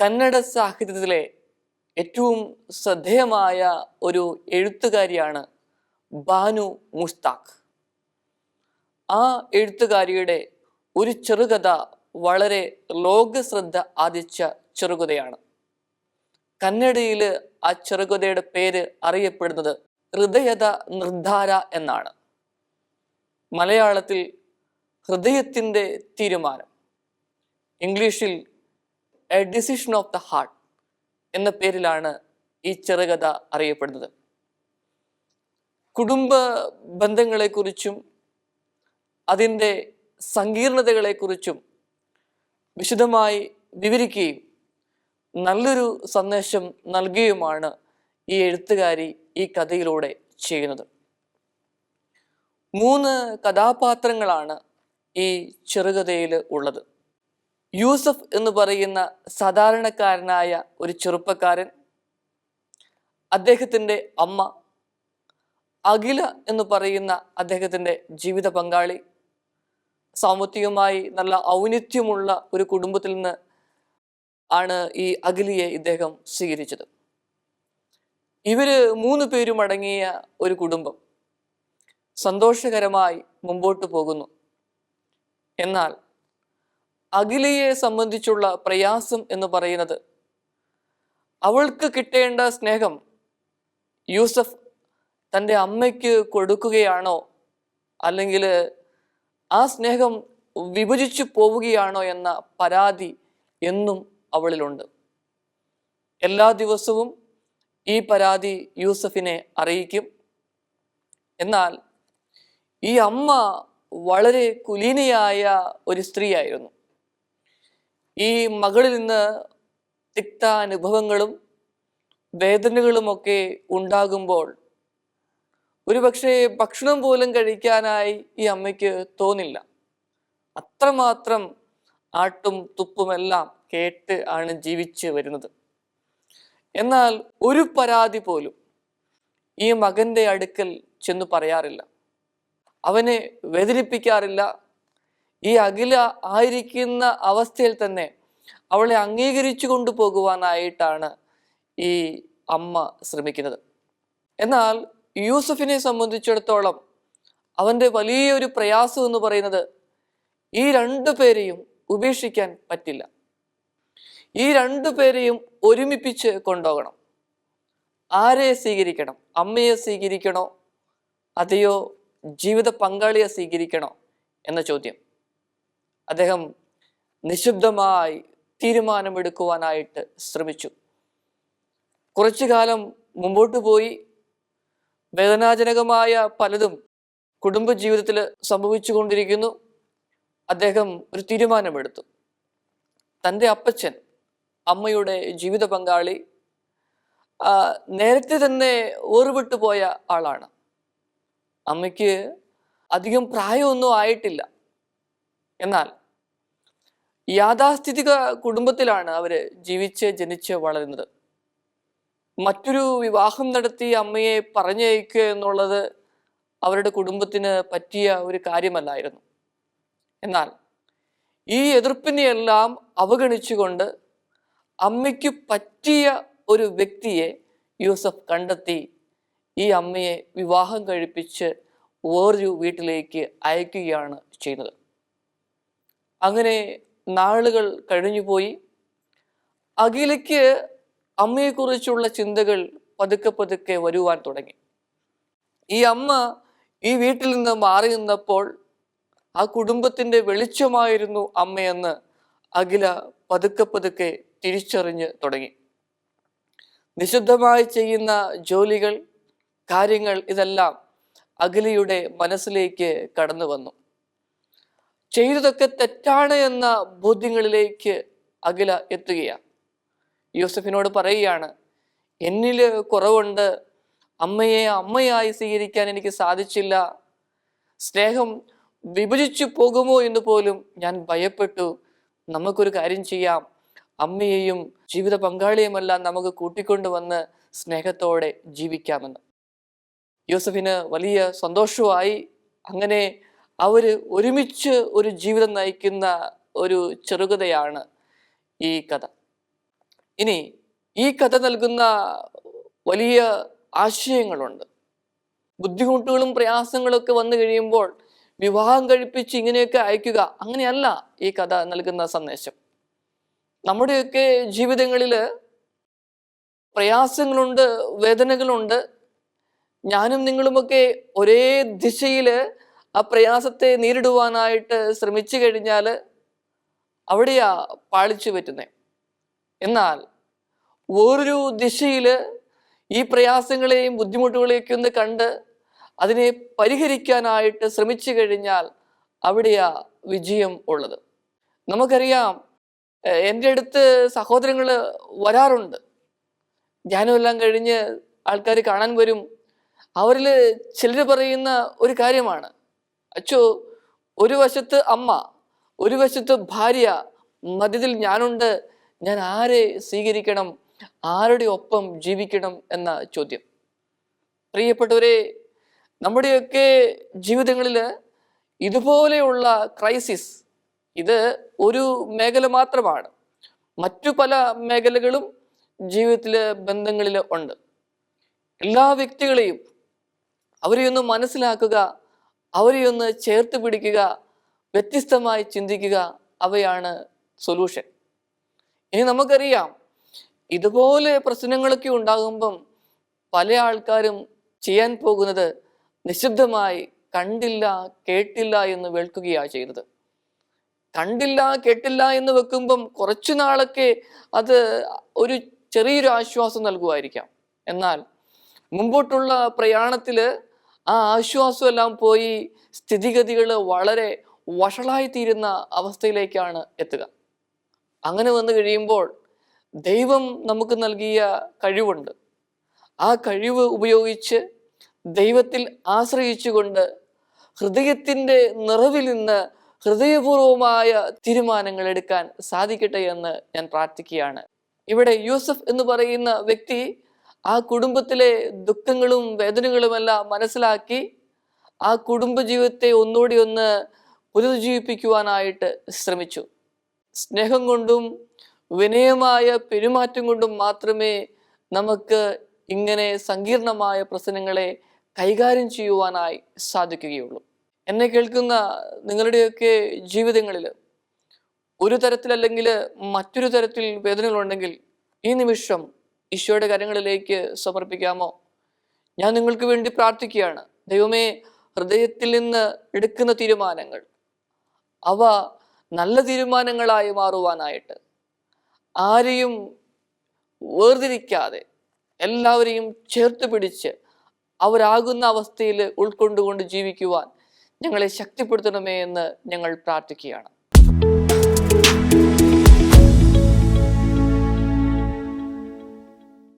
കന്നഡ സാഹിത്യത്തിലെ ഏറ്റവും ശ്രദ്ധേയമായ ഒരു എഴുത്തുകാരിയാണ് ബാനു മുസ്താഖ് ആ എഴുത്തുകാരിയുടെ ഒരു ചെറുകഥ വളരെ ലോകശ്രദ്ധ ആദിച്ച ചെറുകഥയാണ്. കന്നഡയിൽ ആ ചെറുകഥയുടെ പേര് അറിയപ്പെടുന്നത് ഹൃദയത നിർദ്ധാര എന്നാണ്. മലയാളത്തിൽ ഹൃദയത്തിന്റെ തീരുമാനം. ഇംഗ്ലീഷിൽ a decision of the heart എന്ന പേരിലാണ് ഈ ചെറുകഥ അറിയപ്പെടുന്നത്. കുടുംബ ബന്ധങ്ങളെക്കുറിച്ചും അതിന്റെ സങ്കീർണതകളെക്കുറിച്ചും വിശദമായി വിവരിക്കുകയും നല്ലൊരു സന്ദേശം നൽകുകയുമാണ് ഈ എഴുത്തുകാരി ഈ കഥയിലൂടെ ചെയ്യുന്നത്. മൂന്ന് കഥാപാത്രങ്ങളാണ് ഈ ചെറുകഥയിൽ ഉള്ളത്. യൂസഫ് എന്ന് പറയുന്ന സാധാരണക്കാരനായ ഒരു ചെറുപ്പക്കാരൻ അദ്ദേഹത്തിന്റെ അമ്മ അഖില എന്ന് പറയുന്ന അദ്ദേഹത്തിന്റെ ജീവിത പങ്കാളി സാമ്പത്തികമായി നല്ല ഔന്നിത്യമുള്ള ഒരു കുടുംബത്തിൽ നിന്ന് ആണ് ഈ അഖിലിയെ ഇദ്ദേഹം സ്വീകരിച്ചത്. ഇവർ മൂന്ന് പേരും അടങ്ങിയ ഒരു കുടുംബം സന്തോഷകരമായി മുമ്പോട്ട് പോകുന്നു. എന്നാൽ അഖിലയെ സംബന്ധിച്ചുള്ള പ്രയാസം എന്ന് പറയുന്നത് അവൾക്ക് കിട്ടേണ്ട സ്നേഹം യൂസഫ് തന്റെ അമ്മയ്ക്ക് കൊടുക്കുകയാണോ? അല്ലെങ്കിൽ ആ സ്നേഹം വിഭജിച്ചു പോവുകയാണോ എന്ന പരാതി എന്നും അവളിലുണ്ട്. എല്ലാ ദിവസവും ഈ പരാതി യൂസഫിനെ അറിയിക്കും. എന്നാൽ ഈ അമ്മ വളരെ കുലീനയായ ഒരു സ്ത്രീയായിരുന്നു. ഈ മകളിൽ നിന്ന് തിക്ത അനുഭവങ്ങളും വേദനകളുമൊക്കെ ഉണ്ടാകുമ്പോൾ ഒരുപക്ഷെ ഭക്ഷണം പോലും കഴിക്കാനായി ഈ അമ്മയ്ക്ക് തോന്നില്ല. അത്രമാത്രം ആട്ടും തുപ്പുമെല്ലാം കേട്ട് ആണ് ജീവിച്ച് വരുന്നത്. എന്നാൽ ഒരു പരാതി പോലും ഈ മകന്റെ അടുക്കൽ ചെന്ന് പറയാറില്ല. അവനെ വേദനിപ്പിക്കാറില്ല ഈ അഖില ആയിരിക്കുന്ന അവസ്ഥയിൽ തന്നെ അവളെ അംഗീകരിച്ചു കൊണ്ടുപോകുവാനായിട്ടാണ് ഈ അമ്മ ശ്രമിക്കുന്നത്. എന്നാൽ യൂസഫിനെ സംബന്ധിച്ചിടത്തോളം അവന്റെ വലിയൊരു പ്രയാസം എന്ന് പറയുന്നത് ഈ രണ്ടു പേരെയും ഉപേക്ഷിക്കാൻ പറ്റില്ല. ഈ രണ്ടു പേരെയും ഒരുമിപ്പിച്ച് കൊണ്ടുപോകണം. ആരെ സ്വീകരിക്കണം? അമ്മയെ സ്വീകരിക്കണോ? അതെയോ ജീവിത പങ്കാളിയെ സ്വീകരിക്കണോ? എന്ന ചോദ്യം. അദ്ദേഹം നിശബ്ദമായി തീരുമാനമെടുക്കുവാനായിട്ട് ശ്രമിച്ചു. കുറച്ചു കാലം മുമ്പോട്ട് പോയി വേദനാജനകമായ പലതും കുടുംബജീവിതത്തിൽ സംഭവിച്ചു കൊണ്ടിരിക്കുന്നു അദ്ദേഹം ഒരു തീരുമാനമെടുത്തു. തന്റെ അപ്പച്ചൻ അമ്മയുടെ ജീവിത പങ്കാളി നേരത്തെ തന്നെ ഓർവിട്ടു പോയ ആളാണ്. അമ്മയ്ക്ക് അധികം പ്രായമൊന്നും ആയിട്ടില്ല. എന്നാൽ യാഥാസ്ഥിതിക കുടുംബത്തിലാണ് അവർ ജീവിച്ച് ജനിച്ച് വളരുന്നത്. മറ്റൊരു വിവാഹം നടത്തി അമ്മയെ പറഞ്ഞയക്കുക എന്നുള്ളത് അവരുടെ കുടുംബത്തിന് പറ്റിയ ഒരു കാര്യമല്ലായിരുന്നു. എന്നാൽ ഈ എതിർപ്പിനെയെല്ലാം അവഗണിച്ചുകൊണ്ട് അമ്മയ്ക്ക് പറ്റിയ ഒരു വ്യക്തിയെ യൂസഫ് കണ്ടെത്തി ഈ അമ്മയെ വിവാഹം കഴിപ്പിച്ച് വേറൊരു വീട്ടിലേക്ക് അയക്കുകയാണ് ചെയ്യുന്നത്. അങ്ങനെ നാളുകൾ കഴിഞ്ഞുപോയി അഖിലയ്ക്ക് അമ്മയെക്കുറിച്ചുള്ള ചിന്തകൾ പതുക്കെ പതുക്കെ വരുവാൻ തുടങ്ങി. ഈ അമ്മ ഈ വീട്ടിൽ നിന്ന് മാറി നിന്നപ്പോൾ ആ കുടുംബത്തിന്റെ വെളിച്ചമായിരുന്നു അമ്മയെന്ന് അഖില പതുക്കെ പതുക്കെ തിരിച്ചറിഞ്ഞ് തുടങ്ങി. നിശുദ്ധമായി ചെയ്യുന്ന ജോലികൾ കാര്യങ്ങൾ ഇതെല്ലാം അഖിലയുടെ മനസ്സിലേക്ക് കടന്നു വന്നു. ചെയ്തതൊക്കെ തെറ്റാണ് എന്ന ബോധ്യങ്ങളിലേക്ക് അഖില എത്തുകയാണ്. യൂസഫിനോട് പറയുകയാണ് എന്നിൽ കുറവുണ്ട്. അമ്മയെ അമ്മയായി സ്വീകരിക്കാൻ എനിക്ക് സാധിച്ചില്ല. സ്നേഹം വിഭജിച്ചു പോകുമോ എന്ന് പോലും ഞാൻ ഭയപ്പെട്ടു. നമുക്കൊരു കാര്യം ചെയ്യാം. അമ്മയെയും ജീവിത പങ്കാളിയുമെല്ലാം നമുക്ക് കൂട്ടിക്കൊണ്ടുവന്ന് സ്നേഹത്തോടെ ജീവിക്കാമെന്ന്. യൂസഫിന് വലിയ സന്തോഷമായി അങ്ങനെ അവർ ഒരുമിച്ച് ഒരു ജീവിതം നയിക്കുന്ന ഒരു ചെറുകഥയാണ് ഈ കഥ. ഇനി ഈ കഥ നൽകുന്ന വലിയ ആശയങ്ങളുണ്ട്. ബുദ്ധിമുട്ടുകളും പ്രയാസങ്ങളും ഒക്കെ വന്നു കഴിയുമ്പോൾ വിവാഹം കഴിപ്പിച്ച് ഇങ്ങനെയൊക്കെ അയക്കുക അങ്ങനെയല്ല ഈ കഥ നൽകുന്ന സന്ദേശം. നമ്മുടെയൊക്കെ ജീവിതങ്ങളിൽ പ്രയാസങ്ങളുണ്ട് വേദനകളുണ്ട്. ഞാനും നിങ്ങളുമൊക്കെ ഒരേ ദിശയിൽ ആ പ്രയാസത്തെ നേരിടുവാനായിട്ട് ശ്രമിച്ചു കഴിഞ്ഞാൽ അവിടെയാ പാളിച്ചു പറ്റുന്നത് എന്നാൽ ഓരോ ദിശയിൽ ഈ പ്രയാസങ്ങളെയും ബുദ്ധിമുട്ടുകളെയൊക്കെ ഒന്ന് കണ്ട് അതിനെ പരിഹരിക്കാനായിട്ട് ശ്രമിച്ചു കഴിഞ്ഞാൽ അവിടെയാ വിജയം ഉള്ളത്. നമുക്കറിയാം എന്റെ അടുത്ത് സഹോദരങ്ങൾ വരാറുണ്ട്. ധ്യാനമെല്ലാം കഴിഞ്ഞ് ആൾക്കാർ കാണാൻ വരും. അവരിൽ ചിലർ പറയുന്ന ഒരു കാര്യമാണ്. അച്ചോ ഒരു വശത്ത് അമ്മ ഒരു വശത്ത് ഭാര്യ മധ്യത്തിൽ ഞാനുണ്ട്. ഞാൻ ആരെ സ്വീകരിക്കണം? ആരുടെ ഒപ്പം ജീവിക്കണം? എന്ന ചോദ്യം. പ്രിയപ്പെട്ടവരെ നമ്മുടെയൊക്കെ ജീവിതങ്ങളിൽ ഇതുപോലെയുള്ള ക്രൈസിസ് ഇത് ഒരു മേഖല മാത്രമാണ്. മറ്റു പല മേഖലകളും ജീവിതത്തിലെ ബന്ധങ്ങളിൽ ഉണ്ട്. എല്ലാ വ്യക്തികളെയും അവരെയൊന്ന് മനസ്സിലാക്കുക അവരെയൊന്ന് ചേർത്ത് പിടിക്കുക വ്യത്യസ്തമായി ചിന്തിക്കുക അവയാണ് സൊല്യൂഷൻ ഇനി നമുക്കറിയാം ഇതുപോലെ പ്രശ്നങ്ങളൊക്കെ ഉണ്ടാകുമ്പം പല ആൾക്കാരും ചെയ്യാൻ പോകുന്നത് നിശബ്ദമായി കണ്ടില്ല കേട്ടില്ല എന്ന് വെൾക്കുകയാണ് ചെയ്യുന്നത്. കണ്ടില്ല കേട്ടില്ല എന്ന് വെക്കുമ്പം കുറച്ചു നാളൊക്കെ അത് ഒരു ചെറിയൊരു ആശ്വാസം നൽകുമായിരിക്കാം. എന്നാൽ മുമ്പോട്ടുള്ള പ്രയാണത്തിൽ ആ ആശ്വാസമെല്ലാം പോയി സ്ഥിതിഗതികൾ വളരെ വഷളായി തീരുന്ന അവസ്ഥയിലേക്കാണ് എത്തുക. അങ്ങനെ വന്നു കഴിയുമ്പോൾ ദൈവം നമുക്ക് നൽകിയ കഴിവുണ്ട്. ആ കഴിവ് ഉപയോഗിച്ച് ദൈവത്തിൽ ആശ്രയിച്ചുകൊണ്ട് ഹൃദയത്തിന്റെ നിറവിൽ നിന്ന് ഹൃദയപൂർവമായ തീരുമാനങ്ങൾ എടുക്കാൻ സാധിക്കട്ടെ എന്ന് ഞാൻ പ്രാർത്ഥിക്കുകയാണ്. ഇവിടെ യൂസഫ് എന്ന് പറയുന്ന വ്യക്തി ആ കുടുംബത്തിലെ ദുഃഖങ്ങളും വേദനകളുമെല്ലാം മനസ്സിലാക്കി ആ കുടുംബജീവിതത്തെ ഒന്നുകൂടി ഒന്ന് പുനരുജ്ജീവിപ്പിക്കുവാനായിട്ട് ശ്രമിച്ചു. സ്നേഹം കൊണ്ടും വിനയമായ പെരുമാറ്റം കൊണ്ടും മാത്രമേ നമുക്ക് ഇങ്ങനെ സങ്കീർണമായ പ്രശ്നങ്ങളെ കൈകാര്യം ചെയ്യുവാനായി സാധിക്കുകയുള്ളൂ. എന്നെ കേൾക്കുന്ന നിങ്ങളുടെയൊക്കെ ജീവിതങ്ങളിൽ ഒരു തരത്തിലല്ലെങ്കിൽ മറ്റൊരു തരത്തിൽ വേദനകളുണ്ടെങ്കിൽ ഈ നിമിഷം ഈശോയുടെ കരങ്ങളിലേക്ക് സമർപ്പിക്കാമോ? ഞാൻ നിങ്ങൾക്ക് വേണ്ടി പ്രാർത്ഥിക്കുകയാണ്. ദൈവമേ ഹൃദയത്തിൽ നിന്ന് എടുക്കുന്ന തീരുമാനങ്ങൾ അവ നല്ല തീരുമാനങ്ങളായി മാറുവാനായിട്ട് ആരെയും വേർതിരിക്കാതെ എല്ലാവരെയും ചേർത്ത് പിടിച്ച് അവരാകുന്ന അവസ്ഥയിൽ ഉൾക്കൊണ്ടുകൊണ്ട് ജീവിക്കുവാൻ ഞങ്ങളെ ശക്തിപ്പെടുത്തണമേ എന്ന് ഞങ്ങൾ പ്രാർത്ഥിക്കുകയാണ്.